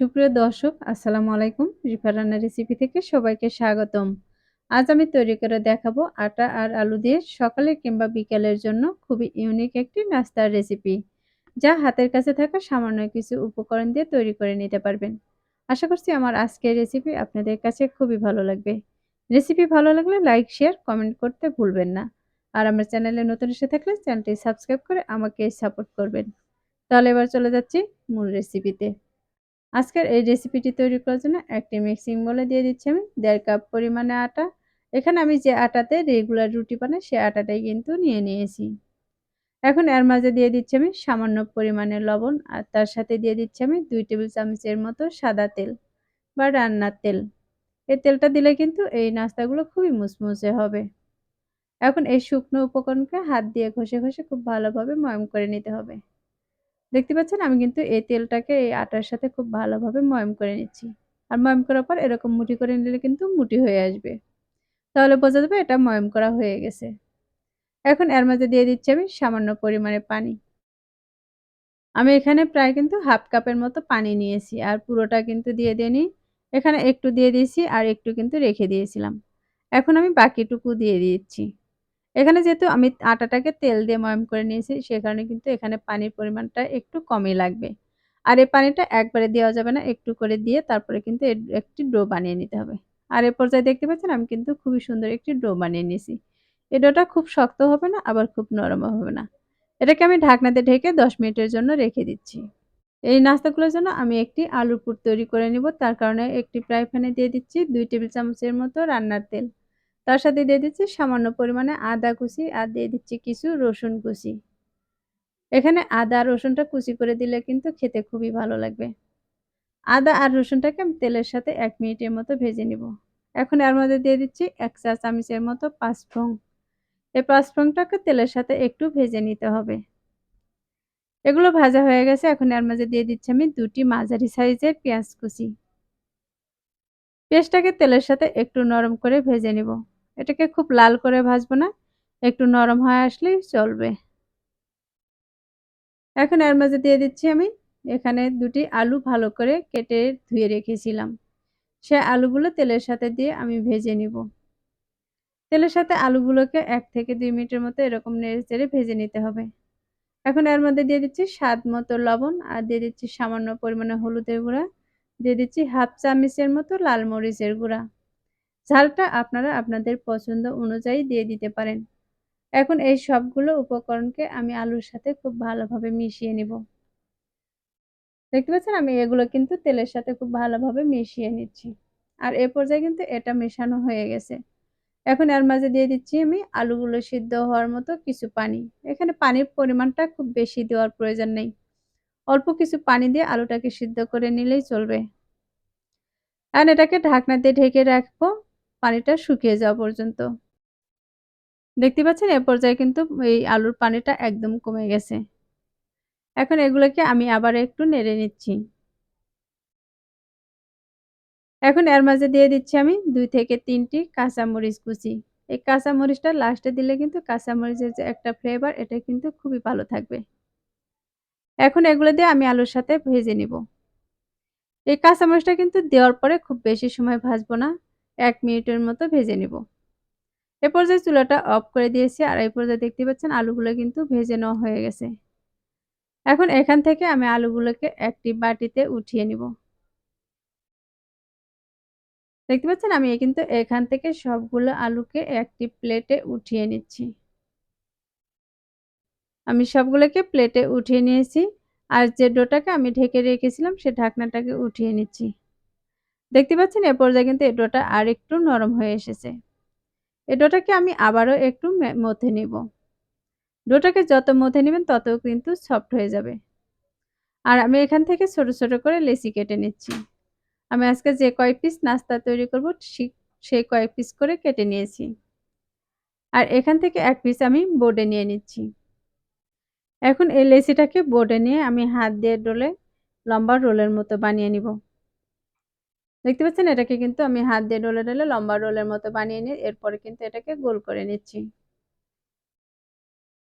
সুপ্রিয় দর্শক, আসসালামু আলাইকুম। রিফা রান্না রেসিপি থেকে সবাইকে স্বাগতম। আজ আমি তৈরি করে দেখাবো আটা আর আলু দিয়ে সকালে কিংবা বিকেলের জন্য খুবই ইউনিক একটি নাস্তার রেসিপি যা হাতের কাছে থাকা সামান্য কিছু উপকরণ দিয়ে তৈরি করে নিতে পারবেন। আশা করছি আমার আজকের রেসিপি আপনাদের কাছে খুবই ভালো লাগবে। রেসিপি ভালো লাগলে লাইক শেয়ার কমেন্ট করতে ভুলবেন না। আর আমার চ্যানেলে নতুন এসে থাকলে চ্যানেলটি সাবস্ক্রাইব করে আমাকে সাপোর্ট করবেন। তাহলে এবার চলে যাচ্ছি মূল রেসিপিতে আজকের এই রেসিপিটি তৈরি করার জন্য একটি মিক্সিং বলে দিয়ে দিচ্ছি আমি দেড় কাপ পরিমাণে আটা। এখানে আমি যে আটাতে রেগুলার রুটি বানাই, সে আটাটাই কিন্তু নিয়ে নিয়েছি। এখন এর মাঝে দিয়ে দিচ্ছি আমি সামান্য পরিমাণে লবণ আর তার সাথে দিয়ে দিচ্ছি আমি দুই টেবিল চামচের মতো সাদা তেল বা রান্নার তেল। এই তেলটা দিলে কিন্তু এই নাস্তাগুলো খুবই মুসমুসে হবে। এখন এই শুকনো উপকরণকে হাত দিয়ে ঘষে ঘষে খুব ভালোভাবে ময়ম করে নিতে হবে। দেখতে পাচ্ছেন? আমি কিন্তু এই তেলটাকে এই আটার সাথে খুব ভালোভাবে ময়ম করে নিচ্ছি। আর ময়ম করার পর এরকম মুঠি করে নিলে কিন্তু মুঠি হয়ে আসবে। তাহলে বোঝা যাবে এটা ময়ম করা হয়ে গেছে। এখন এর মাঝে দিয়ে দিচ্ছি আমি সামান্য পরিমাণে পানি। আমি এখানে প্রায় কিন্তু হাফ কাপের মতো পানি নিয়েছি আর পুরোটা কিন্তু দিয়ে দিইনি এখানে একটু দিয়ে দিয়েছি আর একটু কিন্তু রেখে দিয়েছিলাম। এখন আমি বাকিটুকু দিয়ে দিচ্ছি। এখানে যেহেতু আমি আটাটাকে তেল দিয়ে ময়ম করে নিয়েছি, সে কারণে কিন্তু এখানে পানির পরিমাণটা একটু কমই লাগবে। আর এই পানিটা একবারে দেওয়া যাবে না, একটু করে দিয়ে তারপরে কিন্তু একটি ডো বানিয়ে নিতে হবে। আর এ পর্যায়ে দেখতে পাচ্ছেন আমি কিন্তু খুবই সুন্দর একটি ডো বানিয়ে নিয়েছি। এই ডোটা খুব শক্ত হবে না, আবার খুব নরমও হবে না। এটাকে আমি ঢাকনাতে ঢেকে দশ মিনিটের জন্য রেখে দিচ্ছি। এই নাস্তাগুলোর জন্য আমি একটি আলুর পুর তৈরি করে নিব, তার কারণে একটি ফ্রাই প্যানে দিয়ে দিচ্ছি দুই টেবিল চামচের মতো রান্নার তেল। তার সাথে দিয়ে দিচ্ছি, সামান্য পরিমাণে আদা কুচি, আর দিয়ে দিচ্ছি কিছু রসুন কুচি। এখানে আদা রসুনটা কুচি করে দিলে কিন্তু খেতে খুবই ভালো লাগবে। আদা আর রসুনটাকে আমি তেলের সাথে এক মিনিটের মতো ভেজে নিব। এখন এর মধ্যে দিয়ে দিচ্ছি এক চা চামচের মতো পাঁচফোড়ন। এই পাঁচফোড়নটাকে তেলের সাথে একটু ভেজে নিতে হবে। এগুলো ভাজা হয়ে গেছে, এখন এর মাঝে দিয়ে দিচ্ছি আমি দুটি মাঝারি সাইজের পেঁয়াজ কুচি। পেঁয়াজটাকে তেলের সাথে একটু নরম করে ভেজে নিব। এটাকে খুব লাল করে ভাজবো না, একটু নরম হয়ে আসলেই চলবে। এখন এর মাঝে দিয়ে দিচ্ছি আমি, এখানে দুটি আলু ভালো করে কেটে ধুয়ে রেখেছিলাম। সে আলুগুলো তেলের সাথে দিয়ে আমি ভেজে নিব। তেলের সাথে আলুগুলোকে এক থেকে দুই মিনিটের মতো এরকম নেড়ে চেড়ে ভেজে নিতে হবে। এখন এর মধ্যে দিয়ে দিচ্ছি স্বাদ মতো লবণ আর দিয়ে দিচ্ছি সামান্য পরিমাণে হলুদের গুঁড়া, দিয়ে দিচ্ছি হাফ চামচের মতো লাল মরিচের গুঁড়া। ঝালটা আপনারা আপনাদের পছন্দ অনুযায়ী দিয়ে দিতে পারেন। এখন এই সবগুলো উপকরণকে আমি আলুর সাথে খুব ভালোভাবে মিশিয়ে নিব। দেখতে পাচ্ছেন? আমি এগুলো কিন্তু তেলের সাথে খুব ভালোভাবে মিশিয়ে নিচ্ছি। আর এ পর্যায়ে কিন্তু এটা মেশানো হয়ে গেছে। এখন এর মাঝে দিয়ে দিচ্ছি আমি আলুগুলো সিদ্ধ হওয়ার মতো কিছু পানি। এখানে পানির পরিমাণটা খুব বেশি দেওয়ার প্রয়োজন নেই। অল্প কিছু পানি দিয়ে আলুটাকে সিদ্ধ করে নিলেই চলবে। আর এটাকে ঢাকনা দিয়ে ঢেকে রাখব। পানিটা শুকিয়ে যাওয়া পর্যন্ত। দেখতে পাচ্ছেন, এ পর্যায়ে কিন্তু এই আলুর পানিটা একদম কমে গেছে। এখন এগুলোকে আমি আবার একটু নেড়ে নিচ্ছি। এখন এর মাঝে দিয়ে দিচ্ছি আমি দুই থেকে তিনটি কাঁচামরিচ কুচি। এই কাঁচামরিচটা লাস্টে দিলে কিন্তু কাঁচামরিচের যে একটা ফ্লেভার এটা কিন্তু খুবই ভালো থাকবে। এখন এগুলো দিয়ে আমি আলুর সাথে ভেজে নিব। এই কাঁচামরিচটা কিন্তু দেওয়ার পরে খুব বেশি সময় ভাজবো না। এক মিনিটের মতো ভেজে নিব। এ পর্যায়ে চুলাটা অফ করে দিয়েছি আর এই পর্যায়ে দেখতে পাচ্ছেন আলুগুলো কিন্তু ভেজে নেওয়া হয়ে গেছে। এখন এখান থেকে আমি আলুগুলোকে একটি বাটিতে উঠিয়ে নিব। দেখতে পাচ্ছেন আমি কিন্তু এখান থেকে সবগুলো আলুকে একটি প্লেটে উঠিয়ে নিচ্ছি। আমি সবগুলোকে প্লেটে উঠিয়ে নিয়েছি আর যে ডোটাকে আমি ঢেকে রেখেছিলাম সে ঢাকনাটাকে উঠিয়ে নিচ্ছি। দেখতে পাচ্ছেন, এ পর্যায়ে কিন্তু এই ডোটা আর একটু নরম হয়ে এসেছে। এই ডোটাকে আমি আবারও একটু মথে নিব। ডোটাকে যত মথে নেবেন তত কিন্তু সফট হয়ে যাবে। আর আমি এখান থেকে ছোট ছোট করে লেসি কেটে নিচ্ছি। আমি আজকে যে কয় পিস নাস্তা তৈরি করব সেই কয়েক পিস করে কেটে নিয়েছি। আর এখান থেকে এক পিস আমি বোর্ডে নিয়ে নিচ্ছি। এখন এই লেসিটাকে বোর্ডে নিয়ে আমি হাত দিয়ে ডোলে লম্বা রোলের মতো বানিয়ে নিব। দেখতে পাচ্ছেন? এটাকে কিন্তু আমি হাত দিয়ে ডলে ডলে লম্বা রোলের মতো বানিয়ে নিই এরপরে কিন্তু এটাকে গোল করে নিচ্ছি।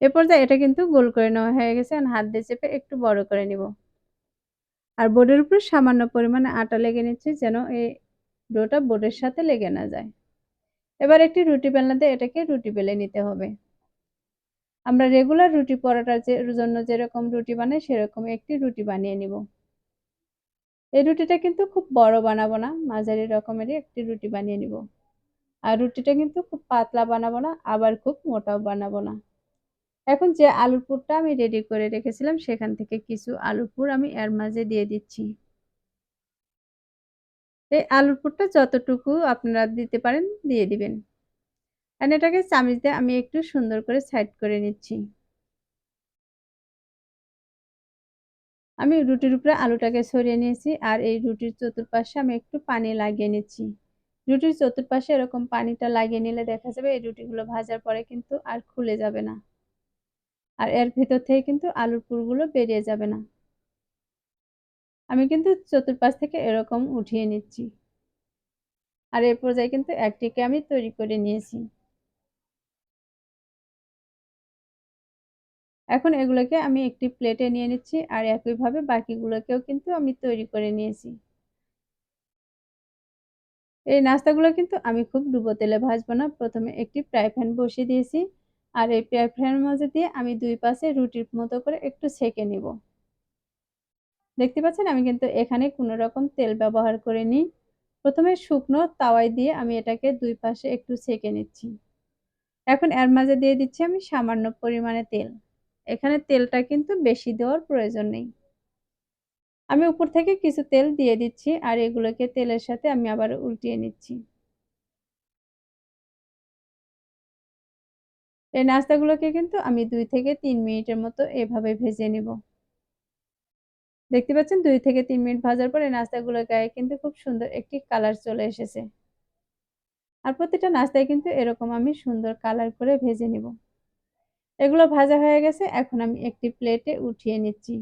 এরপর যা এটা কিন্তু গোল করে নেওয়া হয়ে গেছে হাত দিয়ে চেপে একটু বড় করে নিব। আর বোর্ডের উপরে সামান্য পরিমাণে আটা লেগে নিচ্ছি যেন এই ডোটা বোর্ডের সাথে লেগে না যায়। এবার একটি রুটি বেলনা দিয়ে এটাকে রুটি বেলে নিতে হবে। আমরা রেগুলার রুটি পরোটার জন্য যেরকম রুটি বানাই সেরকম একটি রুটি বানিয়ে নিব। এই রুটিটা কিন্তু খুব বড় বানাবো না, মাঝারি রকমেরই একটি রুটি বানিয়ে নিব। আর রুটিটা কিন্তু খুব পাতলা বানাবো না, আবার খুব মোটাও বানাবো না। এখন যে আলুর পুরটা আমি রেডি করে রেখেছিলাম, সেখান থেকে কিছু আলুর পুর আমি এর মাঝে দিয়ে দিচ্ছি। এই আলুর পুরটা যতটুকু আপনারা দিতে পারেন, দিয়ে দিবেন। আর এটাকে চামিচ দিয়ে আমি একটু সুন্দর করে সাইড করে নিচ্ছি। আমি রুটির উপরে আলুটাকে সরিয়ে নিয়েছি আর এই রুটির চতুর্পাশে আমি একটু পানি লাগিয়ে নিচ্ছি। রুটির চতুর্পাশে এরকম পানিটা লাগিয়ে নিলে দেখা যাবে এই রুটিগুলো ভাজার পরে কিন্তু আর খুলে যাবে না। আর এর ভেতর থেকে কিন্তু আলুর পুরগুলো বেরিয়ে যাবে না। আমি কিন্তু চতুর্পাশ থেকে এরকম উঠিয়ে নিচ্ছি। আর এই পর্যায়ে কিন্তু একটিকে আমি তৈরি করে নিয়েছি। এখন এগুলোকে আমি একটি প্লেটে নিয়ে নিচ্ছি আর একইভাবে বাকিগুলোকেও কিন্তু আমি তৈরি করে নিয়েছি। এই নাস্তাগুলো কিন্তু আমি খুব ডুবো তেলে ভাজবো না। প্রথমে একটি ফ্রাই প্যান বসিয়ে দিয়েছি আর এই ফ্রাই প্যানের মাঝে দিয়ে আমি দুই পাশে রুটির মতো করে একটু সেকে নিব। দেখতে পাচ্ছেন আমি কিন্তু এখানে কোনো রকম তেল ব্যবহার করিনি। প্রথমে শুকনো তাওয়ায় দিয়ে আমি এটাকে দুই পাশে একটু সেকে নিচ্ছি। এখন এর মাঝে দিয়ে দিচ্ছি আমি সামান্য পরিমাণে তেল। এখানে তেলটা কিন্তু বেশি দেওয়ার প্রয়োজন নেই। আমি উপর থেকে কিছু তেল দিয়ে দিচ্ছি আর এগুলোকে তেলের সাথে আমি আবার উল্টিয়ে নিচ্ছি। এই নাস্তাগুলোকে কিন্তু আমি দুই থেকে তিন মিনিটের মতো এভাবে ভেজে নিব। দেখতে পাচ্ছেন? দুই থেকে তিন মিনিট ভাজার পরে নাস্তাগুলোর গায়ে কিন্তু খুব সুন্দর একটি কালার চলে এসেছে। আর প্রতিটা নাস্তায় কিন্তু এরকম আমি সুন্দর কালার করে ভেজে নিব। এগুলো ভাজা হয়ে গেছে, এখন আমি একটি প্লেটে উঠিয়ে নিচ্ছি।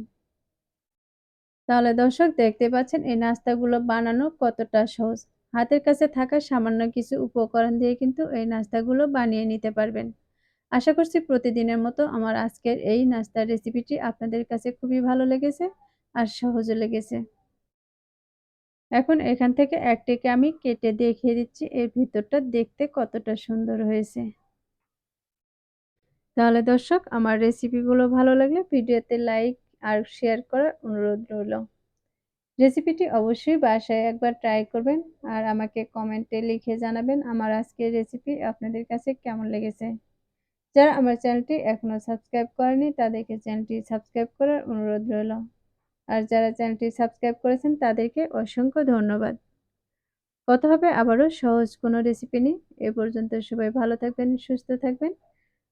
তাহলে দর্শক দেখতে পাচ্ছেন, এই নাস্তাগুলো বানানো কতটা সহজ। হাতের কাছে থাকা সামান্য কিছু উপকরণ দিয়ে কিন্তু এই নাস্তাগুলো বানিয়ে নিতে পারবেন। আশা করছি প্রতিদিনের মতো আমার আজকের এই নাস্তার রেসিপিটি আপনাদের কাছে খুবই ভালো লেগেছে আর সহজও লেগেছে। এখন এখান থেকে একটিকে আমি কেটে দেখিয়ে দিচ্ছি, এর ভিতরটা দেখতে কতটা সুন্দর হয়েছে। তাহলে দর্শক, আমার রেসিপিগুলো ভালো লাগলে ভিডিওতে লাইক আর শেয়ার করার অনুরোধ রইল। রেসিপিটি অবশ্যই বাসায় একবার ট্রাই করবেন আর আমাকে কমেন্টে লিখে জানাবেন আমার আজকের রেসিপি আপনাদের কাছে কেমন লেগেছে। যারা আমার চ্যানেলটি এখনও সাবস্ক্রাইব করেনি, তাদেরকে চ্যানেলটি সাবস্ক্রাইব করার অনুরোধ রইল। আর যারা চ্যানেলটি সাবস্ক্রাইব করেছেন, তাদেরকে অসংখ্য ধন্যবাদ। কথা হবে আবারও সহজ কোনো রেসিপি নিয়ে। এ পর্যন্ত সবাই ভালো থাকবেন, সুস্থ থাকবেন।